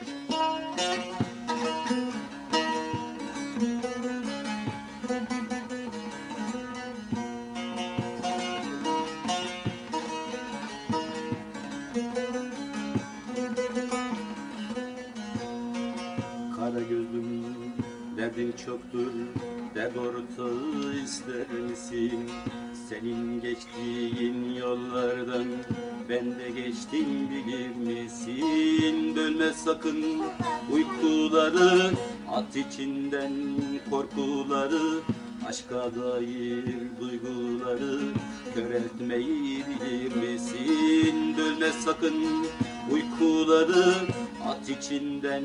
Kara gözlüm derdin çoktur Dert ortağı ister misin? Senin geçtiğin yollardan Ben de geçtim bilir misin? Bölme sakın uykuları At içinden korkuları Aşka dair duyguları Köreltmeyi bilir misin? Bölme sakın uykuları At içinden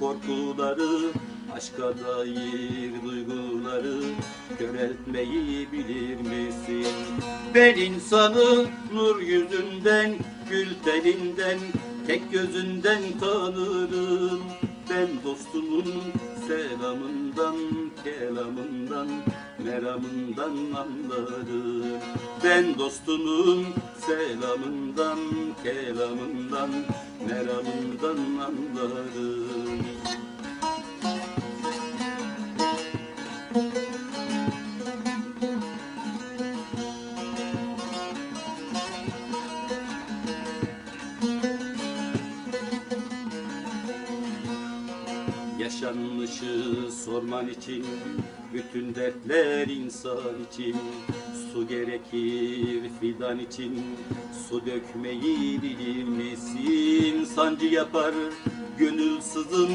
korkuları Aşka dair duyguları Köreltmeyi bilir misin? Ben insanı nur yüzünden Gül telinden Tek gözünden tanırım Ben dostumun selamından Kelamından Meramından anlarım. Ben dostumun selamından Kelamından Meramından anlarım Yaşanmışı sorman için Bütün dertler insan için Su gerekir fidan için Su dökmeyi bilir misin? Sancı yapar gönül sızın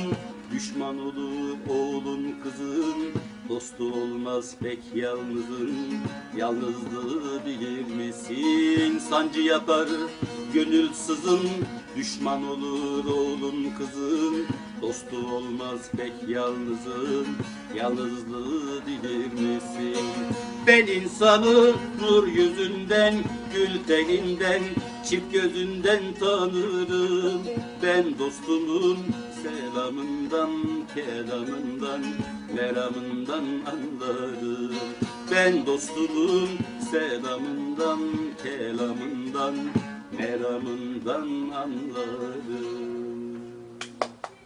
Düşman olur oğlun kızın Dostu olmaz pek yalnızın Yalnızlığı bilir misin? Sancı yapar gönül sızın Düşman olur oğlun kızın Dostu olmaz pek yalnızın Yalnızlığı bilir misin? Ben insanı nur yüzünden Gül teninden Çift gözünden tanırım. Ben dostumun selamından Kelamından Meramından anlarım. Ben dostumun selamından Kelamından Meramından anlarım